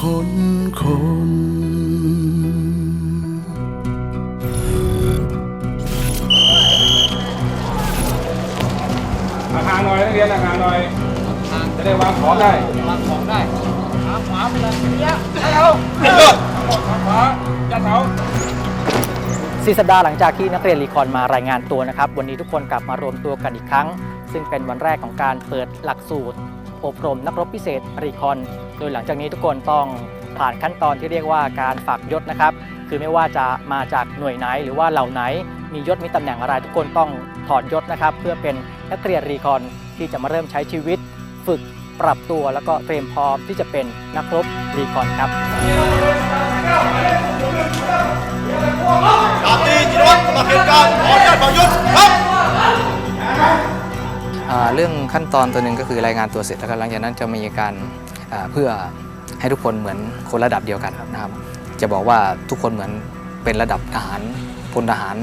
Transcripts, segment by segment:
คนคนห่างๆหน่อยนักเรียนห่างๆหน่อย จะได้วางของได้ วางของได้ขาขวาไปเลยเนี้ยขวายัดเท้าสี่สัปดาห์หลังจากที่นักเรียนรีคอนมารายงานตัวนะครับ วันนี้ทุกคนกลับมารวมตัวกันอีกครั้ง ซึ่งเป็นวันแรกของการเปิดหลักสูตร อบรมนักรบพิเศษรีคอน โดยหลังจากนี้ทุกคนต้องผ่านขั้นตอนที่เรียกว่าการฝากยศนะครับ คือไม่ว่าจะมาจากหน่วยไหนหรือว่าเหล่าไหน มียศมีตำแหน่งอะไรทุกคนต้องถอนยศนะครับ เพื่อเป็นนักเรียนรีคอนที่จะมาเริ่มใช้ชีวิต ฝึกปรับตัวแล้วก็เตรียมพร้อมที่จะเป็นนักรบรีคอนครับดาบ ขั้นตอนตัวหนึ่งก็คือรายงานตัวเสร็จแล้วก็หลังจากนั้นจะมีการเพื่อให้ทุกคนเหมือนคนระดับเดียวกันนะครับ จะบอกว่าทุกคนเหมือนเป็นระดับทหารพลทหาร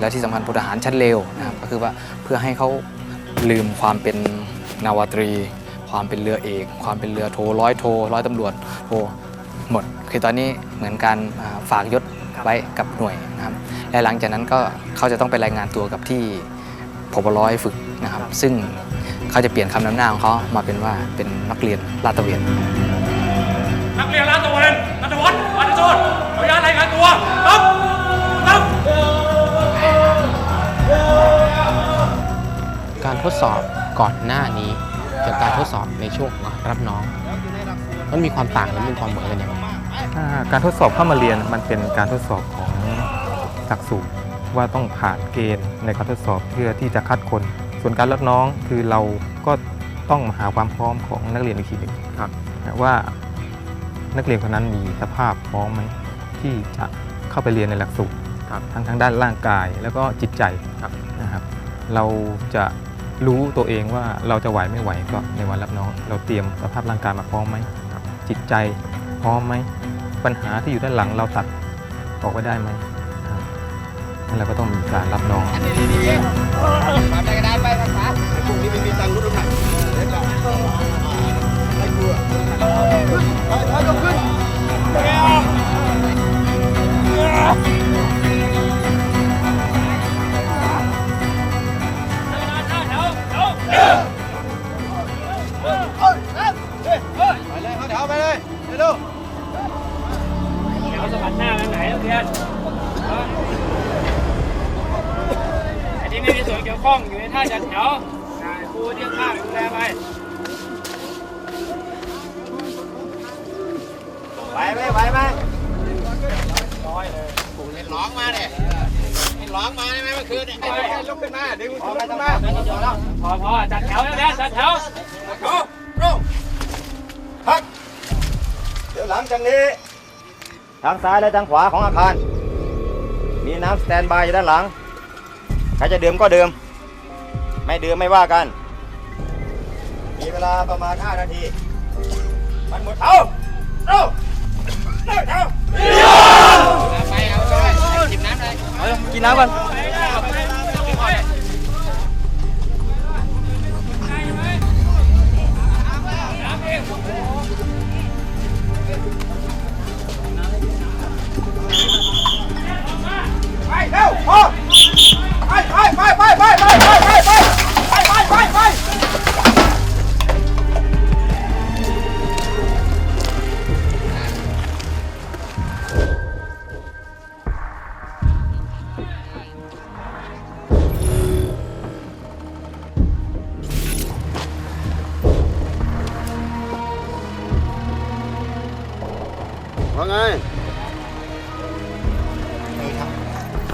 แล้วที่สำคัญพลทหารชั้นเลวนะครับก็คือว่าเพื่อให้เขาลืมความเป็นนาวาตรี ความเป็นเรือเอก ความเป็นเรือโทร้อยโทร้อยตำรวจโทหมด คือตอนนี้เหมือนการฝากยศไว้กับหน่วยนะครับและหลังจากนั้นก็เขาจะต้องไปรายงานตัวกับที่พบร้อยฝึกนะครับ ซึ่ง เขาจะเปลี่ยนคำนำหน้าของเขามาเป็นว่าเป็นนักเรียนลาดตระเวน นักเรียนร้านตะวันนัทวัฒน์ปานิโชตขออนุญาตรายงานตัวครับครับการทดสอบก่อนหน้านี้กับการทดสอบในช่วงของการรับน้อง มันมีความต่างและมีความเหมือนกันอย่างไรอ่าการทดสอบเข้ามาเรียนมันเป็นการทดสอบของหลักสูตรว่าต้องผ่านเกณฑ์ในการทดสอบเพื่อที่จะคัดคน ส่วนการรับน้องคือเราก็ต้องมาหาความพร้อมของนักเรียนอีกทีหนึ่งครับว่านักเรียนคนนั้นมีสภาพพร้อมไหมที่จะเข้าไปเรียนในหลักสูตรทั้งทางด้านร่างกายแล้วก็จิตใจนะครับ เราจะรู้ตัวเองว่าเราจะไหวไม่ไหวก็ในวันรับน้อง เราเตรียมสภาพร่างกายมาพร้อมไหมจิตใจพร้อมไหมปัญหาที่อยู่ด้านหลังเราตัดออกไว้ได้ไหมครับนั่น นี่เราก็ต้องมีการรับน้องมาได้ก็ได้ไปนะครักลุ่มนี้ไม่มีตังค์รู้น้ำหนักเดี๋ยวก็ไอ้กลัวไปไปลงขึ้นไปเลยเขาเดี๋ยวไปเลยเดี๋ยวดูเขาสะบัดหน้าไปไหนเพื่อน ที่ไม่มีส่วนเกี่ยวข้องอยู่ในท่าจัดแถวครูเรียกข้าดูแลไปไหวไหมไหวไหมร้องมาเนี่ยร้องมาได้ไหมเมื่อคืนเนี่ยลุกขึ้นมาดึงมือขึ้นมาพอพอจัดแถวนักเรียนจัดแถวโอ้โร่พักเดี๋ยวหลังจากนี้ ทางซ้ายและทางขวาของอาคาร มีน้ำสแตนบายอยู่ด้านหลัง ใครจะดื่มก็ดื่มไม่ดื่มไม่ว่ากัน มีเวลาประมาณ 5 นาที มันหมดเท้าเร็วเร็วเท้ากินน้ำก่อน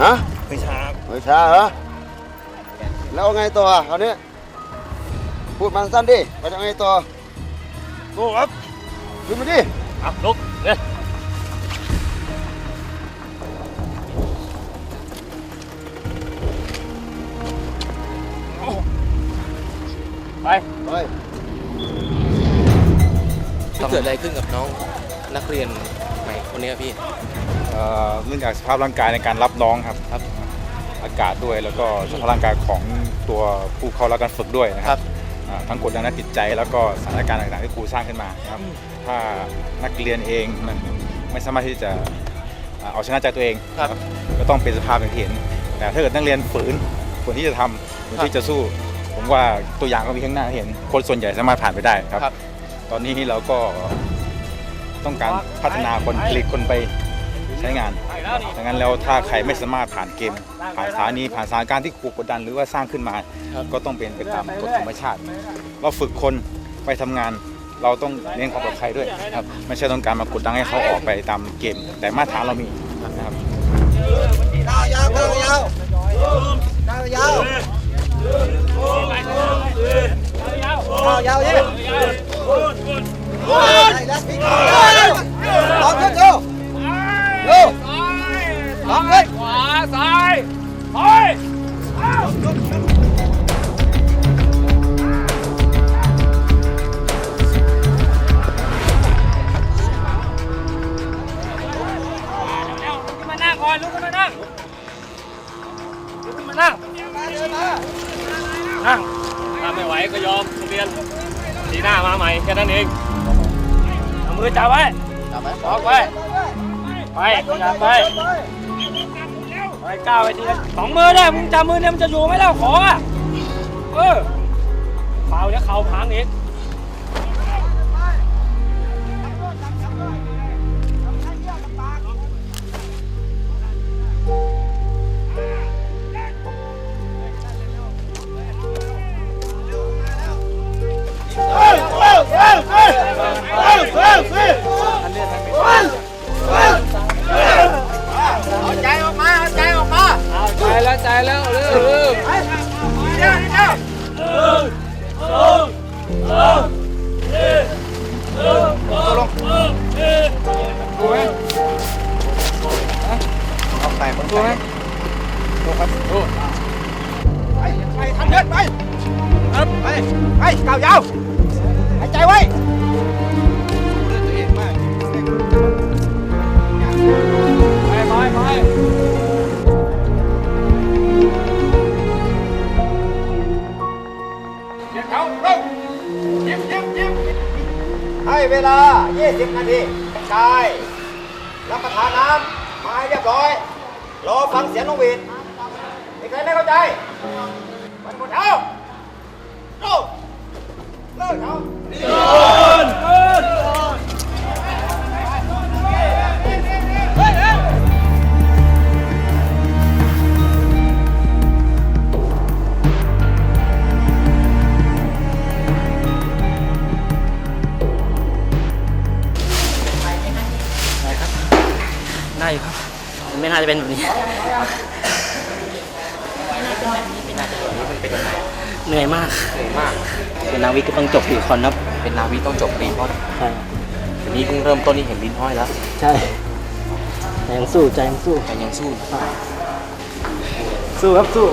ฮะไม่ช้าไม่ช้าเหรอแล้วเอาไงต่อคราวนี้พูดมาสั้นดิว่าจะเอาไงต่อโอ้ครับขึ้นมาดิครับลุกเนี่ยไปเกิดอะไรขึ้นกับน้องนักเรียนใหม่คนนี้ครับพี่ เอ่อเนื่องจากสภาพร่างกายในการรับน้องครับครับ อากาศด้วยแล้วก็สภาพร่างกายของตัวผู้เข้ารับการฝึกด้วยนะครับครับออ่าทั้งกดดันด้านจิตใจแล้วก็สถานการณ์ต่างๆที่ครูสร้างขึ้นมานะครับ ถ้านักเรียนเองมันไม่สามารถที่จะอ่าเอาชนะใจตัวเองนะครับก็ต้องเป็นสภาพอย่างที่เห็น แต่ถ้าเกิดนักเรียนฝืนฝืนที่จะทำฝืนที่จะสู้ ผมว่าตัวอย่างก็มีข้างหน้าให้เห็น คนส่วนใหญ่สามารถผ่านไปได้ครับ ตอนนี้เราก็ต้องการพัฒนาคนผลิตคนไป ใช้งานดังนั้นแล้วถ้าใครไม่สามารถผ่านเกม ผ่านสถานีผ่านสถานการณ์ที่ถูกกดดันหรือว่าสร้างขึ้นมา ก็ต้องเป็นไปตามกฎธรรมชาติ เราฝึกคนไปทำงานเราต้องเน้นความปลอดภัยด้วยครับไม่ใช่ต้องการมากดดันให้เขาออกไปตามเกม แต่มาตรฐานเรามีนะครับก้าวยาวก้าวยาวก้าวยาวก้าวยาว ทีหน้ามาใหม่แค่นั้นเองเอามือจับไว้จับไว้ออกไปไปจับไปไปก้าวไปทีละสองมือได้มึงจับมือเนี่ยมันจะอยู่ไหมเล่าขออะเออเปล่าเดี๋ยวเข่าพังอีก ไปไปทำเดินไปไปไปก้าวยาวหายใจไว้ไปไปไปให้เวลา 20 นาทีกาย รับประทานน้ำมาให้เรียบร้อย รอฟังเสียงน้องวีดมีใครไม่เข้าใจมันหมดเอาโอ้เลิกเอาได้ ไม่น่าจะเป็นแบบนี้เหนื่อยมาก เหนื่อยมาก เป็นนาวิกก็ต้องจบปีคอนครับเป็นนาวิต้องจบปีเพราะใช่ทีนี้เพิ่งเริ่มต้นนี่เห็นลิ้นห้อยแล้วใช่ใจยังสู้ใจยังสู้แต่ยังสู้ สู้ครับสู้ส